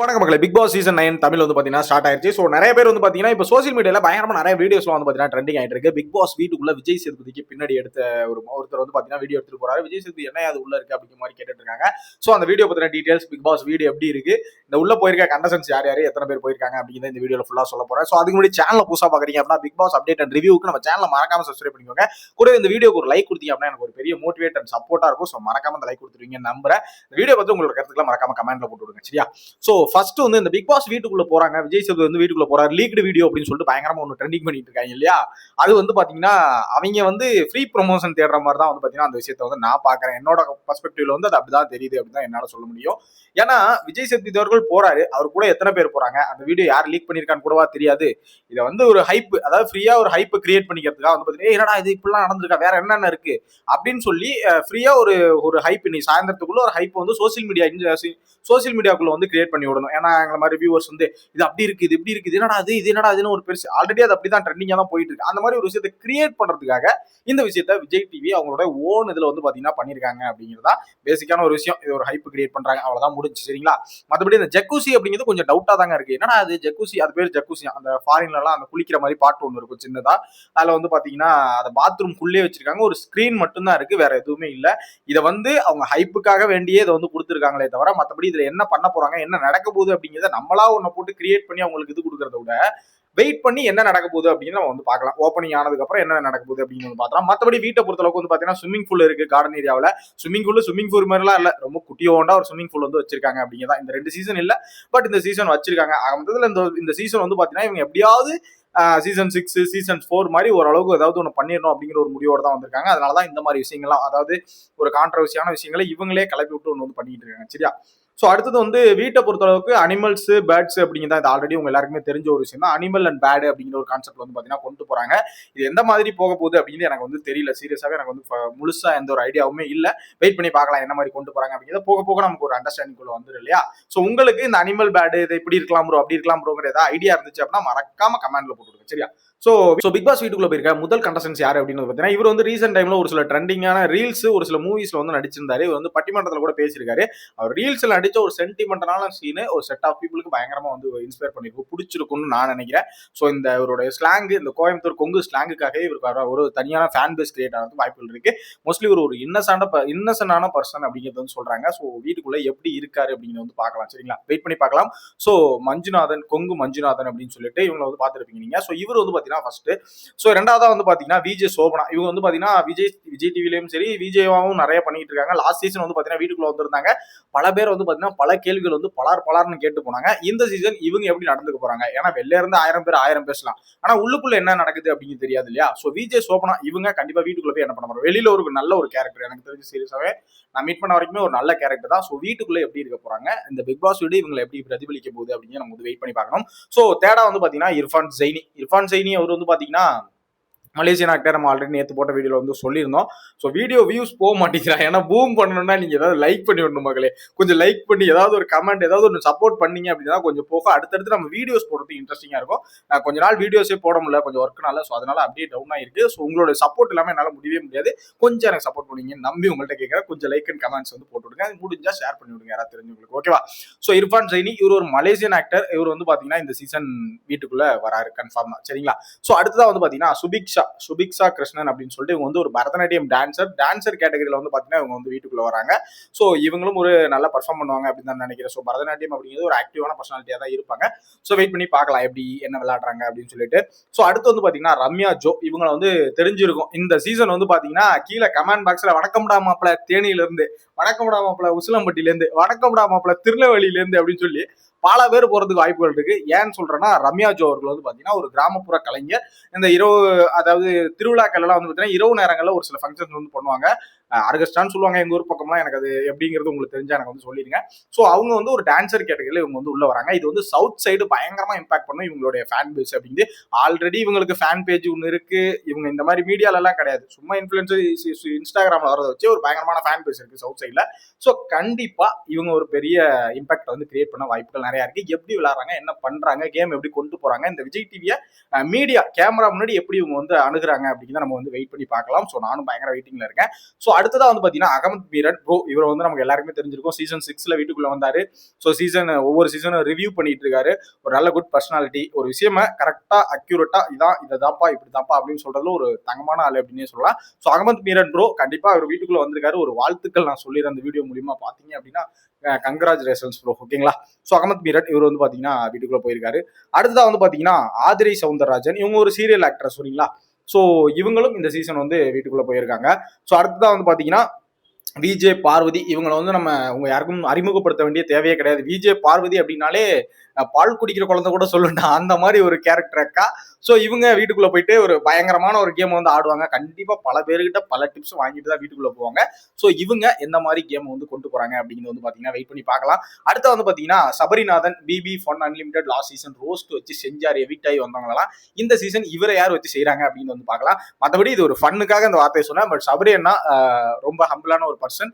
வணக்கம் மக்களே. Big boss season nine Tamil வந்து பாத்தீங்கன்னா ஸ்டார்ட் ஆயிருச்சு. ஸோ நிறைய பேர் வந்து பாத்தீங்கன்னா இப்போ சோசியல் மீடியால பயங்கரமா நிறைய வீடியோஸ்லாம் வந்து பாத்தீங்கன்னா ட்ரெண்டிங் ஆயிட்டு இருக்கு. பிக் பாஸ் வீட்டுக்குள்ள விஜய் சேதுபதிக்கு பின்னாடி எடுத்த ஒரு ஒருத்தர் வந்து பாத்தீங்கன்னா வீடியோ எடுத்துட்டு போறாரு. விஜய் சேதுபதி என்ன அது உள்ள இருக்கு? அப்படிங்கிற மாதிரி கேட்டுட்டு இருக்காங்க. ஸோ அந்த வீடியோ பத்தின டீடைல்ஸ் பிக் பாஸ் வீடியோ எப்படி இருக்கு? இந்த உள்ள போயிருக்க கண்டசன்ஸ் யார் யார் எத்தனை பேர் போயிருக்காங்க அப்படிங்கிறத இந்த வீடியோல ஃபுல்லா சொல்ல போறேன். ஸோ அதுக்கு முன்னாடி சேனல் புதுசா பாக்குறீங்க அப்படின்னா பிக் பாஸ் அப்டேட் அண்ட் ரிவ்யூக்கு நம்ம சேனல் மறக்காம சப்ஸ்கிரைப் பண்ணிக்கோங்க. கூட இந்த வீடியோக்கு ஒரு லைக் கொடுத்தீங்க அப்படின்னா எனக்கு ஒரு பெரிய மோட்டிவேட் அண்ட் சப்போர்ட்டா இருக்கும். ஸோ மறக்காம அந்த லைக் கொடுத்துருவீங்க நம்புறேன். வீடியோ பத்தி உங்களோட கருத்துக்கெல்லாம் மறக்காம கமெண்ட்ல போட்டு விடுங்க. சரியா? ஸோ ஃபர்ஸ்ட் வந்து இந்த பிக் பாஸ் வீட்டுக்குள்ள போறாங்க. விஜய் சேது வந்து வீட்டுக்குள்ள போறாரு. லீக்டு வீடியோ அப்படின்னு சொல்லிட்டு பயங்கரமா ஒன்று ட்ரெண்டிங் பண்ணிட்டு இருக்காங்க இல்லையா? அது வந்து பாத்தீங்கன்னா அவங்க வந்து ஃப்ரீ ப்ரொமோஷன் தேடுற மாதிரி தான் வந்து பாத்தீங்கன்னா அந்த விஷயத்தை வந்து நான் பாக்குறேன். என்னோட பர்ஸ்பெக்டிவ்ல வந்து அது அப்படிதான் தெரியுது அப்படின்னு தான் என்னால சொல்ல முடியும். ஏன்னா விஜய் சேதுபதி அவர்கள் போறாரு. அவர் கூட எத்தனை பேர் போறாங்க? அந்த வீடியோ யார் லீக் பண்ணிருக்கான்னு கூடவா தெரியாது. இதை வந்து ஒரு ஹைப் அதாவது ஃப்ரீயா ஒரு ஹைப் கிரியேட் பண்ணிக்கிறதுக்காக வந்து பாத்தீங்கன்னா என்னடா இது? இப்படிலாம் நடந்திருக்கா? வேற என்னென்ன இருக்கு? அப்படின்னு சொல்லி ஃப்ரீயா ஒரு ஒரு ஹைப் நீ சாயந்தரத்துக்குள்ள ஒரு ஹைப் வந்து சோசியல் மீடியா சோசியல் மீடியாக்குள்ள வந்து கிரியேட் பண்ணி விடணும் ஏன்னா எங்களை மாதிரி வியூவர்ஸ் வந்து இது அப்படி இருக்கு இது இப்படி இருக்கு இது என்னடா அது இது என்னடா அதுன்னு ஒரு பெருசு ஆல்ரெடி அது அப்படி தான் ட்ரெண்டிங்காக தான் போயிட்டு இருக்கு. அந்த மாதிரி ஒரு விஷயத்தை கிரியேட் பண்றதுக்காக இந்த விஷயத்த விஜய் டிவி அவங்களோட ஓன் இதில் வந்து பார்த்தீங்கன்னா பண்ணியிருக்காங்க அப்படிங்கிறதா பேசிக்கான ஒரு விஷயம். இது ஒரு ஹைப் கிரியேட் பண்ணுறாங்க அவ்வளோதான் முடிஞ்சு சரிங்களா? மற்றபடி இந்த ஜக்கூசி அப்படிங்கிறது கொஞ்சம் டவுட்டாக தாங்க இருக்கு. என்னடா அது ஜக்கூசி அது பேர் ஜக்கூசி அந்த ஃபாரின்லலாம் அந்த குளிக்கிற மாதிரி பாட்டு ஒன்று இருக்கும் சின்னதாக அதில் வந்து பார்த்தீங்கன்னா அதை பாத்ரூம் குள்ளே வச்சிருக்காங்க. ஒரு ஸ்க்ரீன் மட்டும்தான் இருக்கு வேற எதுவுமே இல்லை. இதை வந்து அவங்க ஹைப்புக்காக வேண்டியே இதை வந்து கொடுத்துருக்காங்களே தவிர மற்றபடி இதில் என்ன பண்ண போறாங்க என்ன நடக்க போகுது அப்படிங்கிறத நம்மளா ஒன்னை போட்டு கிரியேட் பண்ணி அவங்களுக்கு இது கொடுக்கறத விட வெயிட் பண்ணி என்ன நடக்க போகுது அப்படின்னு நம்ம வந்து பார்க்கலாம். ஓப்பனிங் ஆனதுக்கு அப்புறம் என்ன நடக்க போகுது அப்படின்னு வந்து பார்த்தலாம் மற்றபடி வீட்டை பொறுத்தளவுக்கு வந்து பார்த்தீங்கன்னா ஸ்விம்மிங் பூல் இருக்கு கார்டன் ஏரியாவில் ஸ்விம்மிங் பூல் ஸ்விம்மிங் பூல் மாதிரிலாம் இல்லை. ரொம்ப குட்டியோண்டா ஒரு ஸ்விம்மிங் பூல் வந்து வச்சிருக்காங்க அப்படிங்கிறதா. இந்த ரெண்டு சீசன் இல்லை. பட் இந்த சீசன் வச்சிருக்காங்க. மொத்தத்தில் இந்த இந்த சீசன் வந்து பார்த்தீங்கன்னா இவங்க எப்படியாவது சீசன் சிக்ஸ் சீசன் ஃபோர் மாதிரி ஓரளவுக்கு ஏதாவது ஒன்று பண்ணிடணும் அப்படிங்கிற ஒரு முடிவோடு தான் வந்திருக்காங்க. அதனால தான் இந்த மாதிரி விஷயங்கள்லாம் அதாவது ஒரு கான்ட்ரவர்சியான விஷயங்களை இவங்களே கிளப்பி விட்டு ஒன்று வந்து பண்ணிட்டு இருக்காங்க. சரியா? ஸோ அடுத்தது வந்து வீட்டை பொறுத்தளவுக்கு அனிமல்ஸ் பேர்ட்ஸ் அப்படிங்கிறத இது ஆல்ரெடி உங்க எல்லாருக்குமே தெரிஞ்ச ஒரு விஷயம் தான் அனிமல் அண்ட் பேடு அப்படிங்கிற ஒரு கான்செப்ட் வந்து பார்த்தீங்கன்னா கொண்டு போறாங்க. இது எந்த மாதிரி போக போகுது அப்படின்னு எனக்கு வந்து தெரியல. சீரியஸாகவே எனக்கு வந்து முழுசா எந்த ஒரு ஐடியாவுமே இல்லை. வெயிட் பண்ணி பார்க்கலாம் என்ன மாதிரி கொண்டு போறாங்க அப்படிங்கிறத போக போக நமக்கு ஒரு அண்டர்ஸ்டாண்டிங் குள்ள வந்துடும் இல்லையா? ஸோ உங்களுக்கு இந்த அனிமல் பேடு இது இப்படி இருக்கலாம் ப்ரோ அப்படி இருக்கலாம் ப்ரோங்கிற ஏதாவது ஐடியா இருந்துச்சு அப்படின்னா மறக்காம கமெண்ட்ல போட்டு சரியா? ஸோ ஸோ பிக் பாஸ் வீட்டுக்குள்ள போயிருக்க முதல் கண்டஸ்டன்ஸ் யார் அப்படின்னு பார்த்தீங்கன்னா இவர் வந்து ரீசெண்ட் டைம்ல ஒரு சில ட்ரெண்டிங்கான ரீல்ஸ் ஒரு சில மூவிஸ்ல வந்து நடிச்சிருந்தாரு. இவர் வந்து பட்டிமன்றத்தில் கூட பேசியிருக்காரு. அவர் ரீல்ஸ்ல நடிச்ச ஒரு சென்டிமெண்டலான சீனு ஒரு செட் ஆஃப் பீப்புளுக்கு பயங்கரமா வந்து இன்ஸ்பயர் பண்ணிருக்கும் பிடிச்சிருக்கும்னு நான் நினைக்கிறேன். ஸோ இந்த இவருடைய ஸ்லாங் இந்த கோயம்புத்தூர் கொங்கு ஸ்லாங்குக்காக இவருக்கு ஒரு தனியான ஃபேன் பேஸ் கிரியேட் ஆகிறது வாய்ப்புகள் இருக்கு. மோஸ்ட்லி ஒரு ஒரு இன்னசென்ட் இன்னசென்டான பர்சன் அப்படிங்கிறது வந்து சொல்றாங்க. ஸோ வீட்டுக்குள்ள எப்படி இருக்காரு அப்படிங்கிறத வந்து பார்க்கலாம். சரிங்களா? வெயிட் பண்ணி பார்க்கலாம். ஸோ மஞ்சுநாதன் கொங்கு மஞ்சுநாதன் அப்படின்னு சொல்லிட்டு இவங்களை வந்து பார்த்துருப்பீங்க நீங்க. ஸோ இவர் வந்து பார்த்தீங்கன்னா ஃபர்ஸ்ட் ஸோ ரெண்டாவதாக வந்து பார்த்தீங்கன்னா விஜய் சோபனா. இவங்க வந்து பார்த்தீங்கன்னா விஜய் விஜய் டிவிலையும் சரி விஜயவாவும் நிறைய பண்ணிட்டு இருக்காங்க. லாஸ்ட் சீசன் வந்து பார்த்தீங்கன்னா வீட்டுக்குள்ள வந்திருந்தாங்க. பல பேர் வந்து பார்த்தீங்கன்னா பல கேள்விகள் வந்து பலார் பலார்னு கேட்டு போனாங்க. இந்த சீசன் இவங்க எப்படி நடந்துக்க போறாங்க? ஏன்னா வெளில இருந்து ஆயிரம் பேர் ஆயிரம் பேசலாம். ஆனா உள்ளுக்குள்ள என்ன நடக்குது அப்படின்னு தெரியாது இல்லையா? ஸோ விஜய் சோபனா இவங்க கண்டிப்பா வீட்டுக்குள்ள போய் என்ன பண்ண போறோம் வெளியில ஒரு நல்ல ஒரு கேரக்டர் எனக்கு தெரிஞ்சு சீரியஸாவே நான் மீட் பண்ண வரைக்குமே ஒரு நல்ல கேரக்டர் தான். ஸோ வீட்டுக்குள்ள எப்படி இருக்க போறாங்க? இந்த பிக் பாஸ் வீடு இவங்களை எப்படி பிரதிபலிக்க போகுது அப்படின்னு நம்ம வந்து வெயிட் பண்ணி பார்க்கணும். ஸோ தேடா வந்து பாத்தீங்கன்னா இர்ஃபான் ஜெய்னி. இர்ஃபான் ஜெய்னியை அவர் வந்து பாத்தீங்கன்னா மலேசியன் ஆக்டர் நம்ம ஆல்ரெடி நேற்று போட்ட வீடியோவில் வந்து சொல்லியிருந்தோம். ஸோ வீடியோ வியூஸ் போக மாட்டேங்கிறா ஏன்னா பூம் பண்ணணும்னா நீங்கள் ஏதாவது லைக் பண்ணி விடணும் மகளே கொஞ்சம் லைக் பண்ணி ஏதாவது ஒரு கமெண்ட் ஏதாவது ஒன்று சப்போர்ட் பண்ணீங்க அப்படின்னா கொஞ்சம் போக அடுத்தடுத்து நம்ம வீடியோஸ் போடுறதுக்கு இன்ட்ரெஸ்டிங்காக இருக்கும். நான் கொஞ்ச நாள் வீடியோஸே போட முடியல கொஞ்சம் ஒர்க்னால ஸோ அதனால அப்படியே டவுன் ஆயிருக்கு. ஸோ உங்களோட சப்போர்ட் இல்லாமல் என்னால் முடியவே முடியாது. கொஞ்சம் எனக்கு சப்போர்ட் பண்ணுவீங்க நம்பி உங்கள்கிட்ட கேட்குறேன் கொஞ்சம் லைக் அண்ட் கமெண்ட்ஸ் வந்து போட்டு விடுங்க. அது ஷேர் பண்ணி விடுங்க யாராவது தெரிஞ்சவங்களுக்கு. ஓகேவா ஸோ இர்ஃபான் ஜெயினி இவர் ஒரு மலேசியன் ஆக்டர் இவர் வந்து பார்த்தீங்கன்னா இந்த சீசன் வீட்டுக்குள்ளே வராரு கன்ஃபார்மாக சரிங்களா? ஸோ அடுத்ததாக வந்து பார்த்தீங்கன்னா சுபிக்ஷா சுபிக்ஷா கிருஷ்ணன் அப்படின்னு சொல்லிட்டு இவங்க வந்து ஒரு பரதநாட்டியம் டான்சர் டான்சர் கேட்டகரியில் வந்து பார்த்தீங்கன்னா இவங்க வந்து வீட்டுக்குள்ளே வராங்க. ஸோ இவங்களும் ஒரு நல்லா பர்ஃபார்ம் பண்ணுவாங்க அப்படின்னு தான் நினைக்கிறேன். ஸோ பரதநாட்டியம் அப்படிங்கிறது ஒரு ஆக்டிவான பர்சனாலிட்டியாக தான் இருப்பாங்க. ஸோ வெயிட் பண்ணி பார்க்கலாம் எப்படி என்ன விளையாடுறாங்க அப்படின்னு சொல்லிட்டு. ஸோ அடுத்து வந்து பார்த்தீங்கன்னா ரம்யா ஜோ இவங்களை வந்து தெரிஞ்சிருக்கும். இந்த சீசன் வந்து பார்த்தீங்கன்னா கீழே கமெண்ட் பாக்ஸில் வணக்கம்டா மாப்பிள தேனியிலேருந்து வணக்கம்டா மாப்பிள உசிலம்பட்டியிலேருந்து வணக்கம்டா மாப்பிள திருநெல்வேலியிலேருந்து அப்படின்னு சொல்லி பல பேர் போறதுக்கு வாய்ப்புகள் இருக்கு. ஏன்னு சொல்றேன்னா ரம்யா ஜோ அவர்கள் வந்து பாத்தீங்கன்னா ஒரு கிராமப்புற கலைஞர். இந்த இரவு அதாவது திருவிழாக்கள் எல்லாம் வந்து பாத்தீங்கன்னா இரவு நேரங்கள்ல ஒரு சில ஃபங்க்ஷன்ஸ் வந்து பண்ணுவாங்க. ஆர்கெஸ்ட்ரான்னு சொல்லுவாங்க எங்க ஊர் பக்கம்லாம். எனக்கு அது எப்படிங்கிறது உங்களுக்கு தெரிஞ்சா எனக்கு வந்து சொல்லிடுங்க. ஸோ அவங்க வந்து ஒரு டான்சர் கேட்டகரியில் இவங்க வந்து உள்ள வராங்க. இது வந்து சவுத் சைடு பயங்கரமா இம்பாக்ட் பண்ணும் இவங்களுடைய ஃபேன் பேஸ் அப்படிங்கிறது. ஆல்ரெடி இவங்களுக்கு ஃபேன் பேஜ் ஒன்று இருக்கு. இவங்க இந்த மாதிரி மீடியால எல்லாம் கிடையாது. சும்மா இன்ஃபுளுசர் இன்ஸ்டாகிராம்ல வரதை வச்சு ஒரு பயங்கரமான ஃபேன் பேஸ் இருக்கு சவுத் சைடில் ஸோ கண்டிப்பா இவங்க ஒரு பெரிய இம்பாக்ட் வந்து கிரியேட் பண்ண வாய்ப்புகள் நிறைய இருக்கு. எப்படி விளாட்றாங்க என்ன பண்றாங்க கேம் எப்படி கொண்டு போறாங்க இந்த விஜய் டிவியை மீடியா கேமரா முன்னாடி எப்படி இவங்க வந்து அணுகுறாங்க அப்படின்னு நம்ம வந்து வெயிட் பண்ணி பார்க்கலாம். ஸோ நானும் பயங்கர வெயிட்டிங்ல இருக்கேன். ஸோ அடுத்ததாக வந்து பார்த்தீங்கன்னா அகமத் மீரன். ப்ரோ இவர் வந்து நமக்கு எல்லாருக்குமே தெரிஞ்சிருக்கும். சீசன் சிக்ஸில் வீட்டுக்குள்ளே வந்தாரு. ஸோ சீசன் ஒவ்வொரு சீசனும் ரிவ்யூ பண்ணிட்டு இருக்காரு. ஒரு நல்ல குட் பர்சனாலிட்டி ஒரு விஷயமா கரெக்டாக அக்யூரேட்டாக இதான் இதை தாப்பா இப்படி தாப்பா அப்படின்னு சொல்கிறதுல ஒரு தங்கமான ஆள் அப்படின்னே சொல்லலாம். ஸோ அகமத் மீரன் ப்ரோ கண்டிப்பாக அவர் வீட்டுக்குள்ளே வந்திருக்காரு. ஒரு வாழ்த்துக்கள் நான் சொல்லிடுறேன் அந்த வீடியோ மூலியமாக பார்த்தீங்க அப்படின்னா. கங்கராஜுலேஷன்ஸ் ப்ரோ ஓகேங்களா ஸோ அகமத் மீரட் இவர் வந்து பார்த்தீங்கன்னா வீட்டுக்குள்ளே போயிருக்காரு. அடுத்ததாக வந்து பார்த்தீங்கன்னா ஆதிரை சவுந்தரராஜன். இவங்க ஒரு சீரியல் ஆக்டர் சரிங்களா ஸோ இவங்களும் இந்த சீசன் வந்து வீட்டுக்குள்ளே போயிருக்காங்க. ஸோ அடுத்ததாக வந்து பார்த்தீங்கன்னா விஜே பார்வதி. இவங்களை வந்து நம்ம உங்க யாருக்கும் அறிமுகப்படுத்த வேண்டிய தேவையே கிடையாது. விஜே பார்வதி அப்படின்னாலே பால் குடிக்கிற குழந்தை கூட சொல்லுண்டா அந்த மாதிரி ஒரு கேரக்டர் அக்கா. ஸோ இவங்க வீட்டுக்குள்ள போயிட்டு ஒரு பயங்கரமான ஒரு கேம் வந்து ஆடுவாங்க. கண்டிப்பா பல பேர்கிட்ட பல டிப்ஸ் வாங்கிட்டு தான் வீட்டுக்குள்ள போவாங்க. ஸோ இவங்க எந்த மாதிரி கேம் வந்து கொண்டு போறாங்க அப்படிங்கிறது வந்து பாத்தீங்கன்னா வெயிட் பண்ணி பார்க்கலாம். அடுத்து வந்து பாத்தீங்கன்னா Sabarinathan BB fun unlimited last season roast வச்சு செஞ்சார் எவிட் ஆகி வந்தவங்களாம் இந்த சீசன் இவரை யார் வச்சு செய்கிறாங்க அப்படின்னு வந்து பார்க்கலாம். மற்றபடி இது ஒரு ஃபன்னுக்காக இந்த வார்த்தையை சொன்னேன். பட் சபரி அண்ணா ரொம்ப ஹம்பிளான ஒரு பர்சன்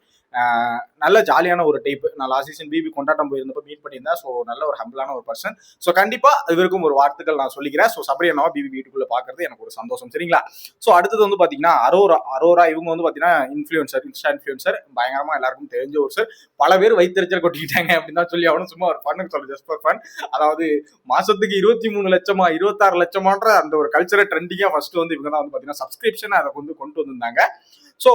நல்ல ஜாலியான ஒரு டைப் நான் லாஸ்ட் சீசன் பிபி கொண்டாட்டம் போயிருந்தப்ப மீட் பண்ணியிருந்தேன். ஸோ நல்ல ஒரு ஹம்பிளான ஒரு பர்சன் ஸோ கண்டிப்பா இவருக்கும் ஒரு வார்த்தைகள் நான் சொல்லிக்கிறேன். ஸோ சபரி பிபி வீட்டுக்குள்ள பாக்குறது எனக்கு ஒரு சந்தோஷம். சரிங்களா? ஸோ அடுத்தது வந்து பாத்தீங்கன்னா அரோரா அரோரா இவங்க வந்து பாத்தீங்கன்னா இன்ஃபுளுசர் இன்ஸ்டா இன்ஃபுளுசர் பயங்கரமா எல்லாருக்கும் தெரிஞ்ச ஒரு சார் பல பேர் வைத்தறிச்சல் கொட்டிக்கிட்டாங்க அப்படின்னு தான் சொல்லி அவனும் சும்மா ஒரு ஃபன்னு சொல்ல ஜஸ்ட் ஃபார் ஃபன் அதாவது மாசத்துக்கு இருபத்தி மூணு லட்சமா இருபத்தாறு லட்சமான்ற அந்த ஒரு கல்ச்சரை ட்ரெண்டிங்காக ஃபர்ஸ்ட் வந்து இவங்க தான் வந்து பாத்தீங்கன்னா சப்ஸ்கிரிப்ஷன் அதை வந்து கொண்டு வந்திருந்தாங்க. ஸோ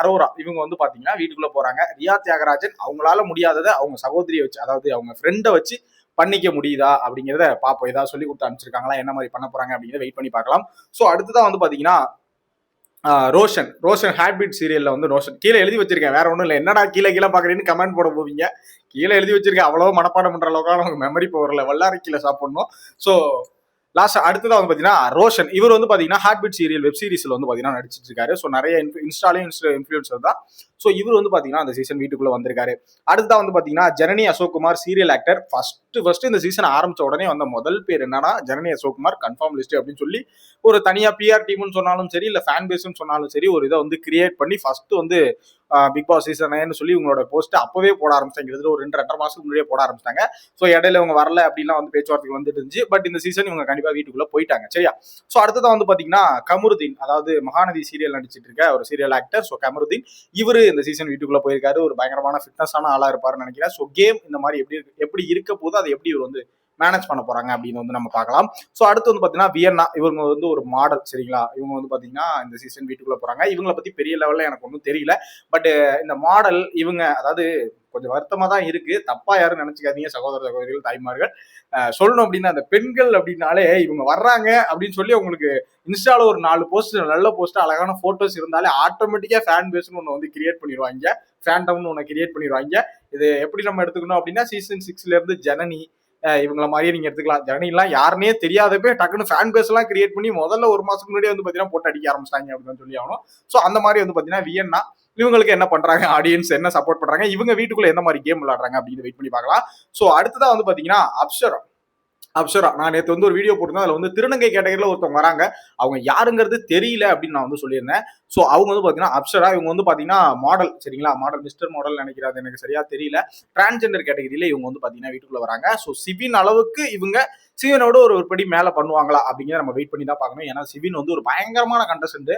அரோரா இவங்க வந்து பார்த்தீங்கன்னா வீட்டுக்குள்ளே போகிறாங்க ரியா தியாகராஜன் அவங்களால முடியாததை அவங்க சகோதரியை வச்சு அதாவது அவங்க ஃப்ரெண்டை வச்சு பண்ணிக்க முடியுதா அப்படிங்கிறத பார்ப்போம் ஏதாவது சொல்லி கொடுத்து அனுப்பிச்சிருக்காங்களா? என்ன மாதிரி பண்ண போகிறாங்க அப்படிங்கிறத வெயிட் பண்ணி பார்க்கலாம். ஸோ அடுத்ததான் வந்து பார்த்தீங்கன்னா ரோஷன். ரோஷன் ஹேட்பீட் சீரியல்ல வந்து ரோஷன். கீழே எழுதி வச்சிருக்கேன். வேற ஒன்றும் இல்லை. என்னடா கீழே கீழே பாக்குறேன்னு கமெண்ட் போட போவீங்க. கீழே எழுதி வச்சிருக்கேன். அவ்வளவு மனப்பாடம் பண்ற அளவுக்கு நமக்கு மெமரி பவர்ல வல்லாரை கீழே சாப்பிடணும். ஸோ லாஸ்ட் அடுத்ததாக வந்து பாத்தீங்கன்னா ரோஷன். இவர் வந்து பாத்தீங்கன்னா ஹார்ட்பீட் சீரியல் வெப் சீரிஸ்ல வந்து பாத்தீங்கன்னா நடிச்சிட்டு இருக்காரு. ஸோ நிறைய இன்ஸ்டாலையும் இன்ஃபுளுசர் தான். ஸோ இவர் வந்து பாத்தீங்கன்னா அந்த சீசன் வீட்டுக்குள்ள வந்திருக்காரு. அடுத்ததா வந்து பாத்தீங்கன்னா Janani Ashok Kumar serial actor first first இந்த சீசன் ஆரம்பிச்ச உடனே வந்த முதல் பேர் என்னன்னா ஜனனி அசோக் குமார் கன்ஃபார்ம் லிஸ்ட் அப்படின்னு சொல்லி ஒரு தனியா பிஆர் டீம்னு சொன்னாலும் சரி இல்ல ஃபேன் பேஸ்னு சொன்னாலும் சரி ஒரு இதை வந்து கிரியேட் பண்ணி ஃபர்ஸ்ட் வந்து பிக் பாஸ் சீசன் சொல்லி உங்களோட போஸ்ட் அப்பவே போட ஆரம்பிச்சாங்க கிட்டத்தட்ட ஒரு ரெண்டு ரெண்டரை மாசத்துக்கு முன்னாடியே போட ஆரம்பிச்சிட்டாங்க. ஸோ இடையில இவங்க வரல அப்படிலாம் வந்து பேச்சுவார்த்தைகள் வந்துட்டு இருந்துச்சு. பட் இந்த சீசன் இவங்க கண்டிப்பா வீட்டுக்குள்ள போயிட்டாங்க. சரியா? ஸோ அடுத்ததான் வந்து பாத்தீங்கன்னா கமருதீன் அதாவது மகாநதி சீரியல் நடிச்சிட்டு இருக்க ஒரு சீரியல் ஆக்டர் ஸோ கமருதீன் இவரு இந்த சீசன் வீட்டுக்குள்ள போயிருக்காரு. ஒரு பயங்கரமான ஃபிட்னஸான ஆளா இருப்பாருன்னு நினைக்கிறேன். ஸோ கேம் இந்த மாதிரி எப்படி இருக்கு- எப்படி இருக்க போது அதை எப்படி இவர் வந்து மேனேஜ் பண்ண போறாங்க அப்படின்னு வந்து நம்ம பார்க்கலாம். ஸோ அடுத்து வந்து பார்த்தீங்கன்னா வியன்னா இவங்க வந்து ஒரு மாடல் சரிங்களா? இவங்க வந்து பார்த்தீங்கன்னா இந்த சீசன் வீட்டுக்குள்ள போறாங்க. இவங்களை பத்தி பெரிய லெவலில் எனக்கு ஒன்றும் தெரியல. பட் இந்த மாடல் இவங்க அதாவது கொஞ்சம் வருத்தமாக தான் இருக்கு. தப்பா யாரும் நினைச்சுக்காதீங்க சகோதர சகோதரிகள் தாய்மார்கள். சொல்லணும் அப்படின்னா அந்த பெண்கள் அப்படின்னாலே இவங்க வர்றாங்க அப்படின்னு சொல்லி உங்களுக்கு இன்ஸ்டால ஒரு நாலு போஸ்ட் நல்ல போஸ்ட் அழகான போட்டோஸ் இருந்தாலே ஆட்டோமேட்டிக்கா ஃபேன் பேஸ்னு ஒன்று வந்து கிரியேட் பண்ணிடுவாங்க. ஃபேண்டம்னு ஒன்று கிரியேட் பண்ணிடுவாங்க. இது எப்படி நம்ம எடுத்துக்கணும் அப்படின்னா சீசன் சிக்ஸ்ல இருந்து ஜனனி இவங்கள மாதிரியே நீங்க எடுத்துக்கலாம். ஜனனிலாம் யாருனே தெரியாதப்பே டக்குன்னு ஃபேன் பேஸ் எல்லாம் கிரியேட் பண்ணி முதல்ல ஒரு மாசத்துக்கு முன்னாடியே வந்து பாத்தீங்கன்னா போட்டு அடிக்க ஆரம்பிச்சிட்டாங்க அப்படின்னு சொல்லி ஆகணும். ஸோ அந்த மாதிரி வந்து பாத்தீங்கன்னா வியன்னா இவங்களுக்கு என்ன பண்றாங்க? ஆடியன்ஸ் என்ன சப்போர்ட் பண்றாங்க? இவங்க வீட்டுக்குள்ள எந்த மாதிரி கேம் விளையாடுறாங்க அப்படின்னு வெயிட் பண்ணி பார்க்கலாம். ஸோ அடுத்ததா வந்து பாத்தீங்கன்னா அப்சரம் அப்சரா நான் நேற்று வந்து ஒரு வீடியோ போட்டிருந்தேன். அதில் வந்து திருநங்கை கேட்டகரியில் ஒருத்தவங்க வராங்க. அவங்க யாருங்கிறது தெரியல அப்படின்னு நான் வந்து சொல்லியிருந்தேன். ஸோ அவங்க வந்து பார்த்தீங்கன்னா அப்சரா இவங்க வந்து பார்த்தீங்கன்னா மாடல் சரிங்களா? மாடல் மிஸ்டர் மாடல் நினைக்கிறது எனக்கு சரியாக தெரியல. டிரான்ஸ்ஜெண்டர் கேட்டகரியில் இவங்க வந்து பார்த்தீங்கன்னா வீட்டுக்குள்ளே வராங்க. ஸோ சிவின் அளவுக்கு இவங்க சிவனோட ஒரு ஒரு படி மேலே பண்ணுவாங்களா அப்படிங்கிறத நம்ம வெயிட் பண்ணி தான் பார்க்கணும். ஏன்னா சிவின் வந்து ஒரு பயங்கரமான கண்டஸ்டன்ட்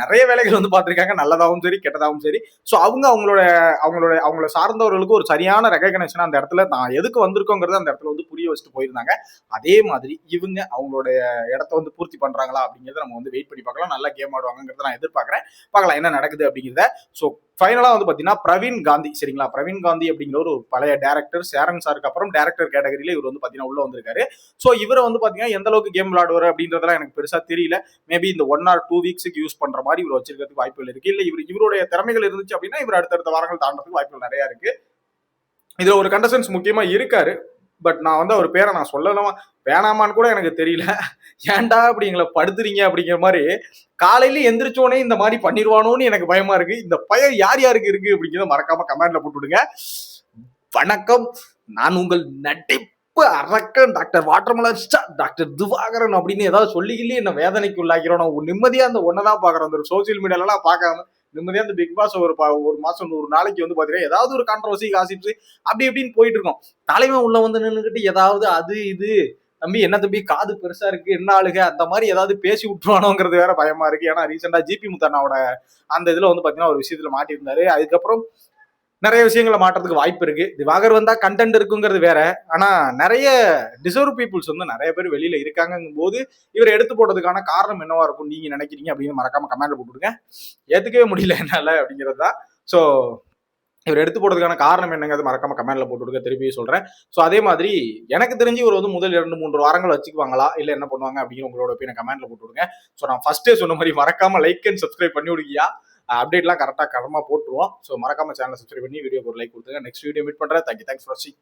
நிறைய வேலைகள் வந்து பார்த்துருக்காங்க. நல்லதாகவும் சரி கெட்டதாகவும் சரி. ஸோ அவங்க அவங்களோட அவங்களோட அவங்கள சார்ந்தவர்களுக்கு ஒரு சரியான ரெகக்னேஷன் அந்த இடத்துல நான் எதுக்கு வந்திருக்கோங்கிறத அந்த இடத்துல வந்து புரிய வச்சுட்டு போயிருந்தாங்க. அதே மாதிரி இவங்க அவங்களோட இடத்த வந்து பூர்த்தி பண்றாங்களா அப்படிங்கிறத நம்ம வந்து வெயிட் பண்ணி பார்க்கலாம். நல்லா கேம் ஆடுவாங்கிறத நான் எதிர்பார்க்குறேன். பார்க்கலாம் என்ன நடக்குது அப்படிங்கிறத. ஸோ ஃபைனலாக வந்து பார்த்தீங்கன்னா பிரவீன் காந்தி சரிங்களா? பிரவீன் காந்தி அப்படிங்கிற ஒரு பழைய டேரக்டர் சேரன் சாருக்கு அப்புறம் டேரக்டர் கேட்டகரியில் இவர் வந்து பார்த்தீங்கன்னா உள்ள வந்திருக்காரு. ஸோ இவரை வந்து பார்த்தீங்கன்னா எந்த அளவுக்கு கேம் விளாடுவார் அப்படின்றதெல்லாம் எனக்கு பெருசாக தெரியல. மேபி இந்த ஒன் ஆர் டூ வீக்ஸுக்கு யூஸ் பண்ணுற மாதிரி இவர் வச்சிருக்கிறதுக்கு வாய்ப்புகள் இருக்கு. இல்லை இவர் இவருடைய திறமைகள் இருந்துச்சு அப்படின்னா இவர் அடுத்தடுத்த வாரங்கள் தாண்டதுக்கு வாய்ப்புகள் நிறையா இருக்கு. இதுல ஒரு கண்டஸ்டன்ஸ் முக்கியமா இருக்காரு. பட் நான் வந்து அவர் பேரை நான் சொல்லலாம்? வேணாமான்னு கூட எனக்கு தெரியல. ஏன்டா அப்படி எங்களை படுத்துறீங்க அப்படிங்கிற மாதிரி காலையில எந்திரிச்சோனே இந்த மாதிரி பண்ணிடுவானோன்னு எனக்கு பயமா இருக்கு. இந்த பயம் யார் யாருக்கு இருக்கு அப்படிங்கிறத மறக்காம கமெண்ட்ல போட்டு விடுங்க. வணக்கம். நான் உங்கள் நடிப்பு அரக்கன் டாக்டர் வாட்டர்மலன் டாக்டர் திவாகரன் அப்படின்னு ஏதாவது சொல்லிக்கிலே என்ன வேதனைக்கு உள்ளாக்கிறோம். நான் நிம்மதியா அந்த ஒன்னதான் பாக்குறேன் அந்த சோசியல் மீடியாலலாம் பார்க்காம நிம்மதியா அந்த பிக் பாஸ் ஒரு ஒரு மாசம் நூறு நாளைக்கு வந்து பாத்தீங்கன்னா ஏதாவது ஒரு கான்ட்ரவர்சி காசிப்ஸ் அப்படி இப்படின்னு போயிட்டு இருக்கோம். தலைமை உள்ள வந்து நின்றுக்கிட்டு ஏதாவது அது இது தம்பி என்ன தம்பி காது பெருசா இருக்கு என்ன ஆளுக? அந்த மாதிரி ஏதாவது பேசி விட்டுருவானோங்கிறது வேற பயமா இருக்கு. ஏன்னா ரீசெண்டா ஜிபி முத்தண்ணாவோட அந்த இதுல வந்து பாத்தீங்கன்னா ஒரு விஷயத்துல மாட்டியிருந்தாரு. அதுக்கப்புறம் நிறைய விஷயங்களை மாற்றத்துக்கு வாய்ப்பு இருக்கு. திவாகர் வந்தா கண்டென்ட் இருக்குங்கிறது வேற. ஆனா நிறைய டிசர்வ் பீப்புள்ஸ் வந்து நிறைய பேர் வெளியில இருக்காங்கும் போது இவர் எடுத்து போட்டதுக்கான காரணம் என்னவா இருக்கும் நீங்க நினைக்கிறீங்க அப்படின்னு மறக்காம கமெண்ட்ல போட்டுருங்க ஏத்துக்கவே முடியல என்னால அப்படிங்கிறது தான் ஸோ இவர் எடுத்து போடுறதுக்கான காரணம் என்னங்கிறது மறக்காம கமெண்ட்ல போட்டு விடுங்க. திருப்பி சொல்றேன். ஸோ அதே மாதிரி எனக்கு தெரிஞ்சு இவர் வந்து முதல் இரண்டு மூன்று வாரங்கள் வச்சுக்குவாங்களா? இல்ல என்ன பண்ணுவாங்க அப்படின்னு உங்களோட போய் கமெண்ட்ல போட்டு விடுங்க. ஸோ நான் ஃபர்ஸ்டே சொன்ன மாதிரி மறக்காம லைக் அண்ட் சப்ஸ்கிரைப் பண்ணி விடுக்கியா அப்டேட்லாம் கரெக்டாக கடமா போட்டுருவோம். ஸோ மறக்காம சேனலை சப்ஸ்கிரைப் பண்ணி வீடியோ ஒரு லைக் கொடுத்துருங்க. நெக்ஸ்ட் வீடியோ மீட் பண்றேன். தேங்க்யூ தேங்க்ஸ் ஃபார் வாட்சிங்